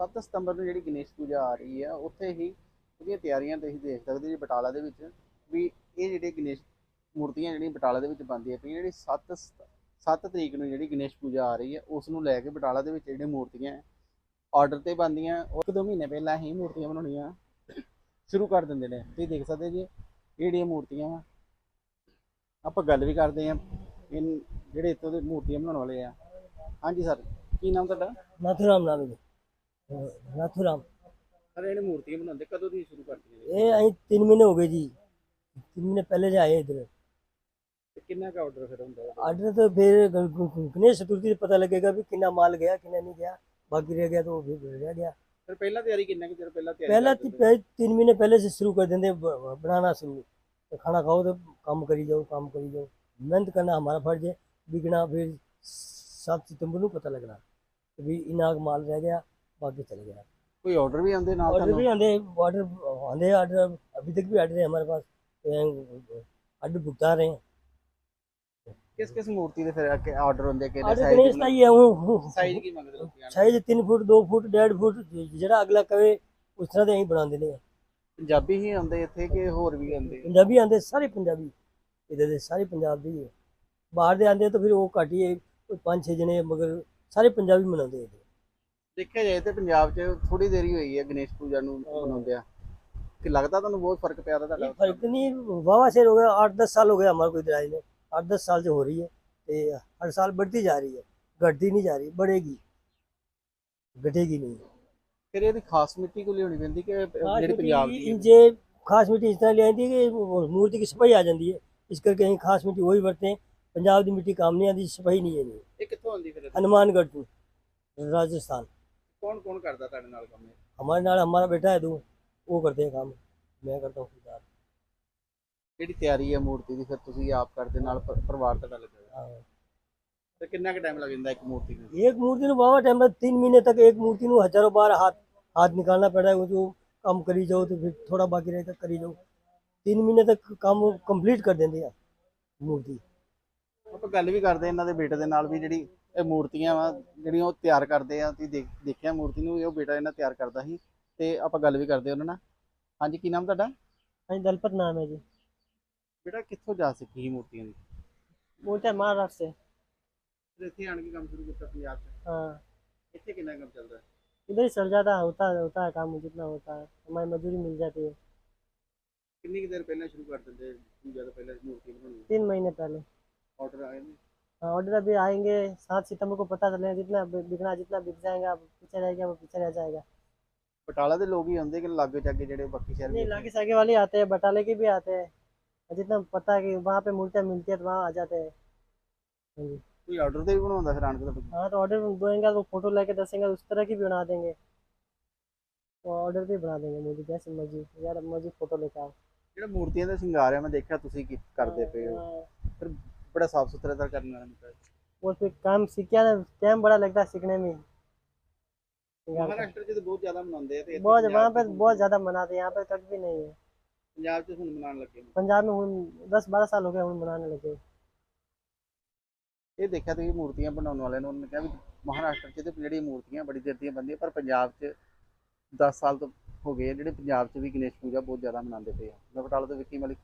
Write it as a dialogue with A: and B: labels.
A: 7 ਸਤੰਬਰ ਨੂੰ ਜਿਹੜੀ ਗਣੇਸ਼ ਪੂਜਾ ਆ ਰਹੀ ਆ ਉੱਥੇ ਹੀ ਉਹਦੀਆਂ ਤਿਆਰੀਆਂ ਤੁਸੀਂ ਦੇਖ ਸਕਦੇ ਜੀ ਬਟਾਲਾ ਦੇ ਵਿੱਚ ਵੀ ਇਹ ਜਿਹੜੇ ਗਣੇਸ਼ ਮੂਰਤੀਆਂ ਜਿਹੜੀਆਂ ਬਟਾਲਾ ਦੇ ਵਿੱਚ ਬਣਦੀਆਂ ਪਈਆਂ, ਜਿਹੜੀ 7 7 ਤਰੀਕ ਨੂੰ ਜਿਹੜੀ ਗਣੇਸ਼ ਪੂਜਾ ਆ ਰਹੀ ਹੈ, ਉਸ ਨੂੰ ਲੈ ਕੇ ਬਟਾਲਾ ਦੇ ਵਿੱਚ ਜਿਹੜੀਆਂ ਮੂਰਤੀਆਂ ਆਰਡਰ ਤੇ ਬਣਦੀਆਂ, ਉਹ ਇੱਕ ਦੋ ਮਹੀਨੇ ਪਹਿਲਾਂ ਹੀ ਮੂਰਤੀਆਂ ਬਣਾਉਣੀਆਂ ਸ਼ੁਰੂ ਕਰ ਦਿੰਦੇ ਨੇ। ਤੁਸੀਂ ਦੇਖ ਸਕਦੇ ਜੀ, ਇਹ ਜਿਹੜੀਆਂ ਮੂਰਤੀਆਂ ਵਾ, ਆਪਾਂ ਗੱਲ ਵੀ ਕਰਦੇ ਆ ਇਹ ਜਿਹੜੇ ਇੱਥੋਂ ਦੇ ਮੂਰਤੀਆਂ ਬਣਾਉਣ ਵਾਲੇ ਆ। ਹਾਂਜੀ ਸਰ ਕੀ ਨਾਮ ਤੁਹਾਡਾ?
B: ਨਾਥੂਰਾਮ ਨਾਮ ਹੈ ਨਾਥੂ ਰਾਮ
A: ਸਰ ਇਹਨੇ ਮੂਰਤੀਆਂ ਬਣਾਉਂਦੇ ਕਦੋਂ ਦੀ ਸ਼ੁਰੂ ਕਰਤੀ ਨੇ?
B: ਇਹ ਅਸੀਂ 3 ਮਹੀਨੇ ਹੋ ਗਏ ਜੀ। 3 ਮਹੀਨੇ ਪਹਿਲੇ ਜਾਏ
A: ਇਧਰ। ਕਿੰਨਾ ਕਾ ਆਰਡਰ ਫਿਰ ਹੁੰਦਾ
B: ਆਰਡਰ ਤਾਂ ਫਿਰ ਗਣੇਸ਼ ਚਤੁਰਥੀ ਤੇ ਪਤਾ ਲੱਗੇਗਾ ਵੀ ਕਿੰਨਾ ਮਾਲ ਗਿਆ ਕਿੰਨਾ ਨਹੀਂ ਗਿਆ। ਬਾਕੀ ਰਹਿ ਗਿਆ ਤਾਂ ਉਹ ਵੀ ਰਹਿ ਗਿਆ।
A: ਫਿਰ ਪਹਿਲਾਂ ਤਿਆਰੀ ਕਿੰਨਾ ਕਿ ਚਿਰ ਪਹਿਲਾਂ ਤਿਆਰੀ
B: ਪਹਿਲਾਂ
A: 3
B: ਮਹੀਨੇ ਪਹਿਲੇ
A: ਸੇ
B: ਸ਼ੁਰੂ ਕਰ ਦਿੰਦੇ ਬਣਾਉਣਾ ਸ਼ੁਰੂ। ਤੇ ਖਾਣਾ ਖਾਓ ਤੇ ਕੰਮ ਕਰੀ ਜਾਓ ਕੰਮ ਕਰੀ ਜਾਓ। ਮਿਹਨਤ ਕਰਨਾ ਹਮਾਰਾ ਫਰਜ਼ ਹੈ। ਵਿਗਣਾ ਫਿਰ 7 ਸਤੰਬਰ ਨੂੰ ਪਤਾ ਲੱਗਣਾ। ਵੀ ਇਨਾਗ ਮਾਲ ਰਹਿ ਗਿਆ। पता लगना कि भी इना माल रह गया बाकी चले गया
A: ਕੋਈ ਆਰਡਰ ਵੀ ਆਉਂਦੇ ਨਾਲ
B: ऑर्डर भी
A: ਤੁਹਾਨੂੰ
B: आंधे ऑर्डर आंधे ऑर्डर अभी तक भी ऑर्डर है हमारे पास ऑर्डर भुगता रहे हैं
A: ਕਿਸ ਕਿਸ ਮੂਰਤੀ ਦੇ ਫਿਰ ਆਰਡਰ ਹੁੰਦੇ ਕਿਹੜੇ
B: ऑर्डर गणेश का ही है वो
A: ਸਾਈਜ਼ ਕੀ ਮੰਗਦੇ ਲੋਕੀ ਆਣ
B: साइज तीन फुट दो फुट डेढ़ फुट ਜਿਹੜਾ ਅਗਲਾ ਕਵੇ ਉਸ ਤਰ੍ਹਾਂ ਦੇ ਅਸੀਂ ਬਣਾ ਦਿੰਦੇ ਆ
A: ਪੰਜਾਬੀ ਹੀ ਆਉਂਦੇ ਇੱਥੇ ਕਿ ਹੋਰ ਵੀ ਆਉਂਦੇ
B: ਪੰਜਾਬੀ ਆਂਦੇ ਸਾਰੇ ਪੰਜਾਬੀ ਇਹਦੇ ਦੇ ਸਾਰੇ ਪੰਜਾਬ ਦੇ ਹੀ ਹੈ ਬਾਹਰ ਦੇ ਆਂਦੇ ਤਾਂ ਫਿਰ ਉਹ ਘੱਟ ਹੀ ਹੈ ਕੋਈ ਪੰਜ ਛੇ ਜਣੇ ਮਗਰ ਸਾਰੇ ਪੰਜਾਬੀ ਮਨਾਉਂਦੇ ਇਹਦੇ
A: ਦੇਖਿਆ ਜਾਏ ਤੇ ਪੰਜਾਬ 'ਚ ਥੋੜੀ ਦੇਰੀ ਹੋਈ ਹੈ ਗਣੇਸ਼ ਪੂਜਾ ਨੂੰ
B: ਹਾਂ।
A: ਮਨਾਉਂਦੇ ਆ ਕਿ ਲੱਗਦਾ ਤੁਹਾਨੂੰ ਬਹੁਤ ਫਰਕ ਪਿਆ ਦਾ
B: ये
A: ਤੁਹਾਡਾ
B: फर्क नहीं वावा शेर हो गया आठ दस साल हो गया हमारे को इधर आए में आठ दस साल से हो रही है ते हर साल बढ़ती जा रही है घटती नहीं जा रही बढ़ेगी घटेगी नहीं
A: ਫਿਰ ਇਹਦੀ ਖਾਸ ਮਿੱਟੀ ਕੋ ਲਿਆਉਣੀ ਪੈਂਦੀ ਕਿ ਜਿਹੜੀ ਪੰਜਾਬ ਦੀ ਹੈ?
B: जे खास मिट्टी इस तरह ले आती है कि वो मूर्ति की सफाई आ जाती है इस करके ਅਸੀਂ ਖਾਸ ਮਿੱਟੀ वही वरते हैं पंजाब की मिट्टी काम नहीं आती सफाई नहीं है नहीं
A: ਇਹ ਕਿੱਥੋਂ ਆਉਂਦੀ ਫਿਰ
B: हनुमानगढ़ to राजस्थान
A: ਕੌਣ ਕੌਣ ਕਰਦਾ ਤੁਹਾਡੇ ਨਾਲ ਕੰਮ ਇਹ?
B: हमारे नाल हमारा बेटा है दो वो करते हैं काम मैं करता हूँ खुद
A: ਜਿਹੜੀ ਤਿਆਰੀ ਹੈ ਮੂਰਤੀ ਦੀ ਫਿਰ ਤੁਸੀਂ ਆਪ ਕਰਦੇ ਨਾਲ ਪਰ- ਪਰਿਵਾਰ ਤੁਹਾਡਾ ਲੱਗਾ ਹੋਇਆ।
B: हाँ।
A: ਤੇ ਕਿੰਨਾ ਕੁ ਟਾਈਮ ਲੱਗ ਜਾਂਦਾ ਇੱਕ ਮੂਰਤੀ ਨੂੰ
B: एक मूर्ति ਨੂੰ बाबा टाइम लगता तीन महीने तक एक मूर्ति ਨੂੰ हजारों बार हाथ हाथ निकालना पड़ा है वो जो काम करी जाओ तो फिर थोड़ा बाकी रहेगा करी जाओ तीन महीने तक काम कंप्लीट कर देंगे यार मूर्ति
A: ਆਪਾਂ ਗੱਲ ਵੀ ਕਰਦੇ ਇਹਨਾਂ ਦੇ ਬੇਟੇ ਦੇ ਨਾਲ ਵੀ ਜਿਹੜੀ ਇਹ ਮੂਰਤੀਆਂ ਵਾ ਜਿਹੜੀਆਂ ਉਹ ਤਿਆਰ ਕਰਦੇ ਆ ਤੁਸੀਂ ਦੇਖ- ਦੇਖਿਆ ਮੂਰਤੀ ਨੂੰ ਇਹ ਉਹ ਬੇਟਾ ਇਹਨਾਂ ਤਿਆਰ ਕਰਦਾ ਸੀ ਤੇ ਆਪਾਂ ਗੱਲ ਵੀ ਕਰਦੇ ਉਹਨਾਂ ਨਾਲ ਹਾਂਜੀ ਕੀ ਨਾਮ ਤੁਹਾਡਾ
B: हाँ दलपत नाम है जी
A: ਬੇਟਾ ਕਿੱਥੋਂ ਜਾ ਸਿੱਖੀ ਸੀ ਮੂਰਤੀਆਂ ਦੀ
B: मूर्ति महाराष्ट्र से
A: ਫਿਰ ਇੱਥੇ ਆਣ ਕੇ ਕੰਮ ਸ਼ੁਰੂ ਕੀਤਾ ਪੰਜਾਬ 'ਚ
B: हाँ
A: ਇੱਥੇ ਕਿੰਨਾ ਕੰਮ ਚੱਲਦਾ ਹੈ
B: इधर ही चल जाता है होता होता है काम जितना होता है हमारी मजदूरी मिल जाती है
A: ਕਿੰਨੀ ਕੁ ਦੇਰ ਪਹਿਲਾਂ ਸ਼ੁਰੂ ਕਰ ਦਿੰਦੇ ਪੂਜਾ ਤੋਂ ਪਹਿਲਾਂ ਮੂਰਤੀ ਬਣਾਉਣੀ
B: तीन महीने पहले
A: ਆਰਡਰ ਆਏ ਨੇ
B: ऑर्डर अभी आएंगे सात सितंबर को पता चलेगा जितना बिकना जितना बिक जाएगा पीछे रह गया वो पीछे रह जाएगा
A: ਬਟਾਲਾ ਦੇ ਲੋਕ ਹੀ ਆਉਂਦੇ कि लागे चागे ਜਿਹੜੇ ਬਾਕੀ ਸ਼ਹਿਰ
B: नहीं
A: ਵੀ
B: लागे सागे वाले आते हैं बटाले के भी आते हैं और जितना पता है कि वहाँ पे मूर्तियाँ मिलती है तो वहाँ आ जाते हैं हाँ जी
A: ਕੋਈ ਆਰਡਰ ਤੇ ਵੀ ਬਣਾਉਂਦਾ ਫਿਰ ਆਣ ਕੇ ਤੁਹਾਡੇ ਕੋਲ?
B: हाँ तो ऑर्डर देंगे तो फोटो लेके दसेंगे उस तरह की भी बना देंगे तो ऑर्डर भी बना देंगे मूर्ति जैसे मर्जी यार मर्जी फोटो लेके आओ
A: ਜਿਹੜਾ ਮੂਰਤੀਆਂ ਦਾ ਸ਼ਿੰਗਾਰ ਹੈ ਮੈਂ ਦੇਖਿਆ ਤੁਸੀਂ ਕੀ ਕਰਦੇ ਪਏ ਹੋ
B: हाँ,
A: ਬੜਾ ਸਾਫ ਸੁਥਰਾ ਤਾਂ ਕਰਨ ਵਾਲਾ ਹੁੰਦਾ ਹੈ
B: वो फिर काम सीख गया टाइम बड़ा लगता है सीखने में सिंगार का।
A: ਮਹਾਰਾਸ਼ਟਰ 'ਚ ਤਾਂ ਬਹੁਤ ਜ਼ਿਆਦਾ ਮਨਾਉਂਦੇ ਆ ਤੇ ਇੱਥੇ
B: बहुत
A: ਪੰਜਾਬ
B: वहाँ पे
A: 'ਚ
B: बहुत ज़्यादा मनाते हैं यहाँ पे कट भी नहीं है
A: ਪੰਜਾਬ 'ਚ ਹੁਣ ਮਨਾਉਣ ਲੱਗੇ ਨੇ
B: पंजाब में हुन दस बारह साल हो गए हुन मनाने लगे
A: ਇਹ ਦੇਖਿਆ ਤੁਸੀਂ ਮੂਰਤੀਆਂ ਬਣਾਉਣ ਵਾਲਿਆਂ ਨੂੰ ਉਹਨਾਂ ਨੇ ਕਿਹਾ ਵੀ ਮਹਾਰਾਸ਼ਟਰ 'ਚ ਤੇ ਜਿਹੜੀਆਂ ਮੂਰਤੀਆਂ ਬੜੀ ਦੇਰ ਦੀਆਂ ਬਣਦੀਆਂ ਪਰ ਪੰਜਾਬ 'ਚ 10 ਸਾਲ ਤੋਂ ਹੋ ਗਏ ਆ ਜਿਹੜੇ ਪੰਜਾਬ 'ਚ ਵੀ ਗਣੇਸ਼ ਪੂਜਾ ਬਹੁਤ ਜ਼ਿਆਦਾ ਮਨਾਉਂਦੇ ਪਏ ਆ ਮੈਂ ਬਟਾਲਾ ਤੋਂ ਵਿੱਕੀ ਮਲਿਕ